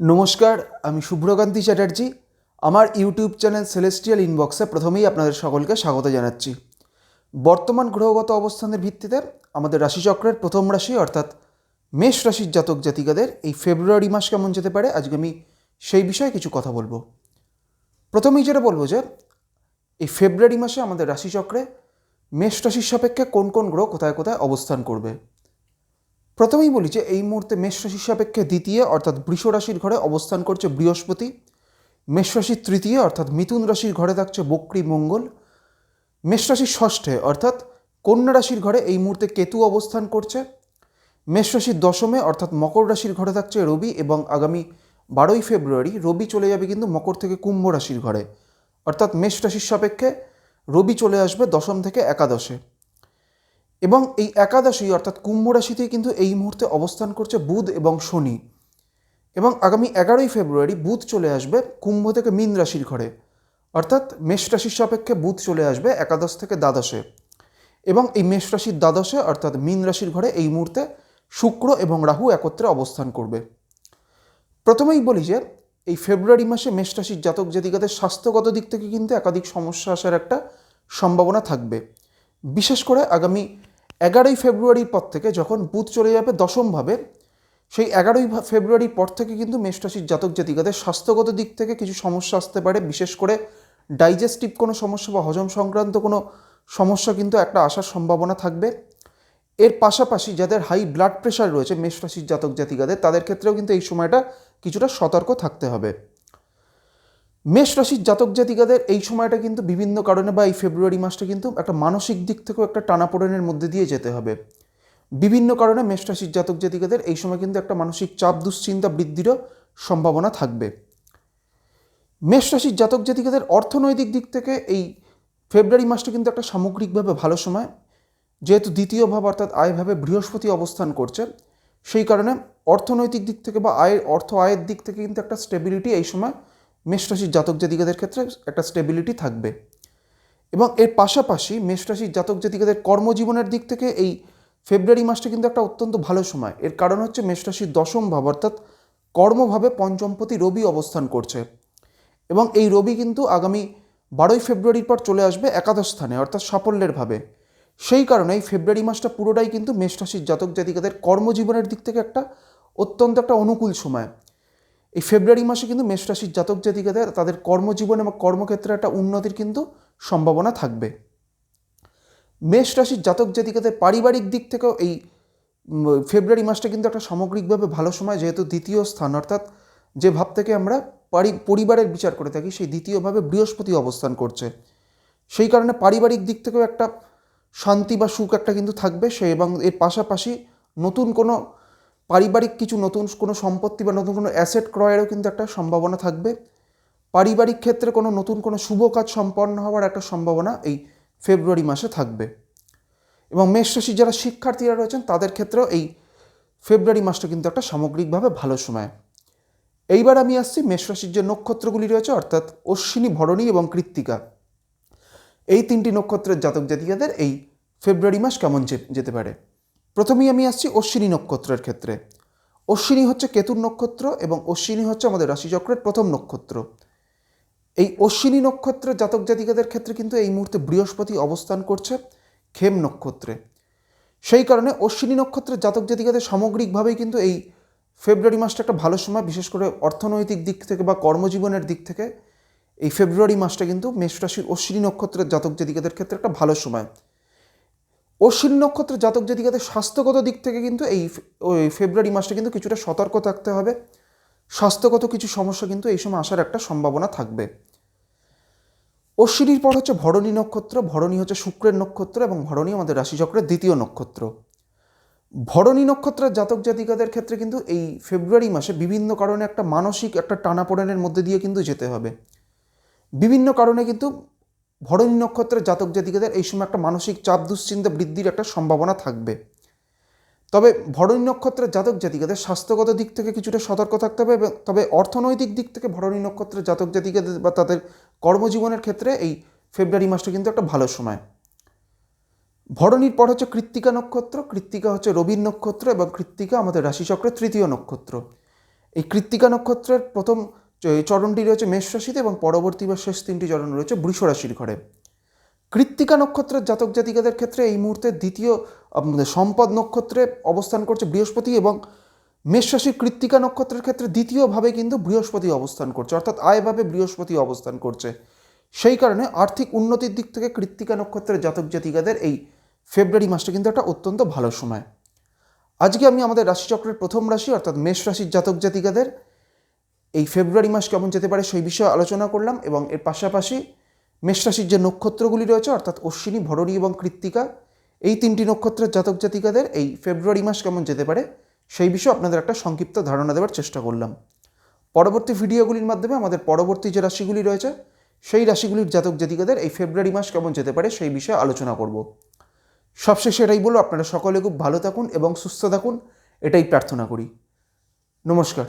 নমস্কার, আমি শুভ্রকান্তি চ্যাটার্জি। আমার ইউটিউব চ্যানেল সেলেস্টিয়াল ইনবক্সে প্রথমেই আপনাদের সকলকে স্বাগত জানাচ্ছি। বর্তমান গ্রহগত অবস্থানের ভিত্তিতে আমাদের রাশিচক্রের প্রথম রাশি, অর্থাৎ মেষ রাশির জাতক জাতিকাদের এই ফেব্রুয়ারি মাস কেমন যেতে পারে, আজকে আমি সেই বিষয়ে কিছু কথা বলব। প্রথমেই যেটা বলব যে, এই ফেব্রুয়ারি মাসে আমাদের রাশিচক্রে মেষ রাশির সাপেক্ষে কোন কোন গ্রহ কোথায় কোথায় অবস্থান করবে? প্রথমেই বলি যে এই মুহূর্তে মেষ রাশির সাপেক্ষে দ্বিতীয়, অর্থাৎ বৃষ রাশির ঘরে অবস্থান করছে বৃহস্পতি। মেষ রাশির তৃতীয়, অর্থাৎ মিথুন রাশির ঘরে থাকছে বক্রী মঙ্গল। মেষ রাশির ষষ্ঠে, অর্থাৎ কন্যা রাশির ঘরে এই মুহূর্তে কেতু অবস্থান করছে। মেষ রাশির দশমে, অর্থাৎ মকর রাশির ঘরে থাকছে রবি এবং আগামী বারোই ফেব্রুয়ারি রবি চলে যাবে কিন্তু মকর থেকে কুম্ভ রাশির ঘরে। অর্থাৎ মেষ রাশির সাপেক্ষে রবি চলে আসবে দশম থেকে একাদশে। এবং এই একাদশী, অর্থাৎ কুম্ভ রাশিতে কিন্তু এই মুহূর্তে অবস্থান করছে বুধ এবং শনি। এবং আগামী এগারোই ফেব্রুয়ারি বুধ চলে আসবে কুম্ভ থেকে মীন রাশির ঘরে। অর্থাৎ মেষ রাশির সাপেক্ষে বুধ চলে আসবে একাদশ থেকে দ্বাদশে। এবং এই মেষ রাশির দ্বাদশে, অর্থাৎ মীন রাশির ঘরে এই মুহূর্তে শুক্র এবং রাহু একত্রে অবস্থান করবে। প্রথমেই বলি যে, এই ফেব্রুয়ারি মাসে মেষ রাশির জাতক জাতিকাদের স্বাস্থ্যগত দিক থেকে কিন্তু একাধিক সমস্যা আসার একটা সম্ভাবনা থাকবে। বিশেষ করে আগামী এগারোই ফেব্রুয়ারির পর থেকে যখন বুধ চলে যাবে দশমভাবে, সেই এগারোই ফেব্রুয়ারির পর থেকে কিন্তু মেষ রাশির জাতক জাতিকাদের স্বাস্থ্যগত দিক থেকে কিছু সমস্যা আসতে পারে। বিশেষ করে ডাইজেস্টিভ কোনো সমস্যা বা হজম সংক্রান্ত কোনো সমস্যা কিন্তু একটা আসার সম্ভাবনা থাকবে। এর পাশাপাশি যাদের হাই ব্লাড প্রেশার রয়েছে মেষ রাশির জাতক জাতিকাদের, তাদের ক্ষেত্রেও কিন্তু এই সময়টা কিছুটা সতর্ক থাকতে হবে। মেষ রাশির জাতক জাতিকাদের এই সময়টা কিন্তু বিভিন্ন কারণে বা এই ফেব্রুয়ারি মাসটা কিন্তু একটা মানসিক দিক থেকেও একটা টানাপোড়েনের মধ্যে দিয়ে যেতে হবে। বিভিন্ন কারণে মেষ রাশির জাতক জাতিকাদের এই সময় কিন্তু একটা মানসিক চাপ, দুশ্চিন্তা বৃদ্ধিরও সম্ভাবনা থাকবে। মেষ রাশির জাতক জাতিকাদের অর্থনৈতিক দিক থেকে এই ফেব্রুয়ারি মাসটা কিন্তু একটা সামগ্রিকভাবে ভালো সময়। যেহেতু দ্বিতীয় ভাব অর্থাৎ আয়ভাবে বৃহস্পতি অবস্থান করছে, সেই কারণে অর্থনৈতিক দিক থেকে বা আয়ের অর্থ আয়ের দিক থেকে কিন্তু একটা স্টেবিলিটি এই সময় মেষ রাশির জাতক জাতিকাদের ক্ষেত্রে একটা স্টেবিলিটি থাকবে। এবং এর পাশাপাশি মেষ রাশির জাতক জাতিকাদের কর্মজীবনের দিক থেকে এই ফেব্রুয়ারি মাসটা কিন্তু একটা অত্যন্ত ভালো সময়। এর কারণ হচ্ছে মেষ রাশির দশম ভাব, অর্থাৎ কর্মভাবে পঞ্চমপতি রবি অবস্থান করছে। এবং এই রবি কিন্তু আগামী বারোই ফেব্রুয়ারির পর চলে আসবে একাদশ স্থানে, অর্থাৎ সাফল্যের ভাবে। সেই কারণে এই ফেব্রুয়ারি মাসটা পুরোটাই কিন্তু মেষ রাশির জাতক জাতিকাদের কর্মজীবনের দিক থেকে একটা অত্যন্ত একটা অনুকূল সময়। এই ফেব্রুয়ারি মাসে কিন্তু মেষ রাশির জাতক জাতিকাদের তাদের কর্মজীবন এবং কর্মক্ষেত্রে একটা উন্নতির কিন্তু সম্ভাবনা থাকবে। মেষ রাশির জাতক জাতিকাদের পারিবারিক দিক থেকেও এই ফেব্রুয়ারি মাসটা কিন্তু একটা সামগ্রিকভাবে ভালো সময়, যেহেতু দ্বিতীয় স্থান, অর্থাৎ যে ভাব থেকে আমরা পারি, পরিবারের বিচার করে থাকি, সেই দ্বিতীয়ভাবে বৃহস্পতি অবস্থান করছে। সেই কারণে পারিবারিক দিক থেকেও একটা শান্তি বা সুখ একটা কিন্তু থাকবে, সে এবং এর পাশাপাশি নতুন কোনো পারিবারিক কিছু নতুন কোনো সম্পত্তি বা নতুন কোনো অ্যাসেট ক্রয়েরও কিন্তু একটা সম্ভাবনা থাকবে। পারিবারিক ক্ষেত্রে কোনো নতুন কোনো শুভ কাজ সম্পন্ন হওয়ার একটা সম্ভাবনা এই ফেব্রুয়ারি মাসে থাকবে। এবং মেষ রাশির যারা শিক্ষার্থীরা রয়েছেন, তাদের ক্ষেত্রেও এই ফেব্রুয়ারি মাসটা কিন্তু একটা সামগ্রিকভাবে ভালো সময়। এইবার আমি আসছি মেষ রাশির যে নক্ষত্রগুলি রয়েছে, অর্থাৎ অশ্বিনী, ভরণী এবং কৃত্তিকা। এই তিনটি নক্ষত্রের জাতক জাতিকাদের এই ফেব্রুয়ারি মাস কেমন যেতে পারে? প্রথমেই আমি আসছি অশ্বিনী নক্ষত্রের ক্ষেত্রে। অশ্বিনী হচ্ছে কেতুর নক্ষত্র এবং অশ্বিনী হচ্ছে আমাদের রাশিচক্রের প্রথম নক্ষত্র। এই অশ্বিনী নক্ষত্রের জাতক জাতিকাদের ক্ষেত্রে কিন্তু এই মুহূর্তে বৃহস্পতি অবস্থান করছে খেম নক্ষত্রে। সেই কারণে অশ্বিনী নক্ষত্রের জাতক জাতিকাদের সামগ্রিকভাবেই কিন্তু এই ফেব্রুয়ারি মাসটা একটা ভালো সময়, বিশেষ করে অর্থনৈতিক দিক থেকে বা কর্মজীবনের দিক থেকে। এই ফেব্রুয়ারি মাসটা কিন্তু মেষ রাশির অশ্বিনী নক্ষত্রের জাতক জাতিকাদের ক্ষেত্রে একটা ভালো সময়। অশ্বিনী নক্ষত্র জাতক জাতিকাদের স্বাস্থ্যগত দিক থেকে কিন্তু এই ওই ফেব্রুয়ারি মাসটা কিন্তু কিছুটা সতর্ক থাকতে হবে। স্বাস্থ্যগত কিছু সমস্যা কিন্তু এই সময় আসার একটা সম্ভাবনা থাকবে। অশ্বিনীর পর হচ্ছে ভরণী নক্ষত্র, ভরণী হচ্ছে শুক্রের নক্ষত্র এবং ভরণী আমাদের রাশিচক্রের দ্বিতীয় নক্ষত্র। ভরণী নক্ষত্রের জাতক জাতিকাদের ক্ষেত্রে কিন্তু এই ফেব্রুয়ারি মাসে বিভিন্ন কারণে একটা মানসিক একটা টানাপোড়েনের মধ্যে দিয়ে কিন্তু যেতে হবে। বিভিন্ন কারণে কিন্তু ভরণী নক্ষত্রের জাতক জাতিকাদের এই সময় একটা মানসিক চাপ দুশ্চিন্তা বৃদ্ধির একটা সম্ভাবনা থাকবে। তবে ভরণী নক্ষত্রের জাতক জাতিকাদের স্বাস্থ্যগত দিক থেকে কিছুটা সতর্ক থাকতে হবে এবং তবে অর্থনৈতিক দিক থেকে ভরণী নক্ষত্রের জাতক জাতিকাদের বা তাদের কর্মজীবনের ক্ষেত্রে এই ফেব্রুয়ারি মাসটা কিন্তু একটা ভালো সময়। ভরণীর পর হচ্ছে কৃত্তিকা নক্ষত্র, কৃত্তিকা হচ্ছে রবির নক্ষত্র এবং কৃত্তিকা আমাদের রাশিচক্রের তৃতীয় নক্ষত্র। এই কৃত্তিকা নক্ষত্রের প্রথম চরণটি রয়েছে মেষ রাশিতে এবং পরবর্তী বা শেষ তিনটি চরণ রয়েছে বৃষ রাশির ঘরে। কৃত্তিকা নক্ষত্রের জাতক জাতিকাদের ক্ষেত্রে এই মুহূর্তে দ্বিতীয় সম্পদ নক্ষত্রে অবস্থান করছে বৃহস্পতি এবং মেষ রাশির কৃত্তিকা নক্ষত্রের ক্ষেত্রে দ্বিতীয়ভাবে কিন্তু বৃহস্পতি অবস্থান করছে, অর্থাৎ আয়ভাবে বৃহস্পতি অবস্থান করছে। সেই কারণে আর্থিক উন্নতির দিক থেকে কৃত্তিকা নক্ষত্রের জাতক জাতিকাদের এই ফেব্রুয়ারি মাসটা কিন্তু একটা অত্যন্ত ভালো সময়। আজকে আমি আমাদের রাশিচক্রের প্রথম রাশি, অর্থাৎ মেষ রাশির জাতক জাতিকাদের এই ফেব্রুয়ারি মাস কেমন যেতে পারে সেই বিষয়ে আলোচনা করলাম এবং এর পাশাপাশি মেষরাশির যে নক্ষত্রগুলি রয়েছে, অর্থাৎ অশ্বিনী, ভরণী এবং কৃত্তিকা, এই তিনটি নক্ষত্রের জাতক জাতিকাদের এই ফেব্রুয়ারি মাস কেমন যেতে পারে সেই বিষয়ে আপনাদের একটা সংক্ষিপ্ত ধারণা দেওয়ার চেষ্টা করলাম। পরবর্তী ভিডিওগুলির মাধ্যমে আমাদের পরবর্তী যে রাশিগুলি রয়েছে, সেই রাশিগুলির জাতক জাতিকাদের এই ফেব্রুয়ারি মাস কেমন যেতে পারে সেই বিষয়ে আলোচনা করব। সবশেষে এটাই বলো আপনারা সকলে খুব ভালো থাকুন এবং সুস্থ থাকুন, এটাই প্রার্থনা করি। নমস্কার।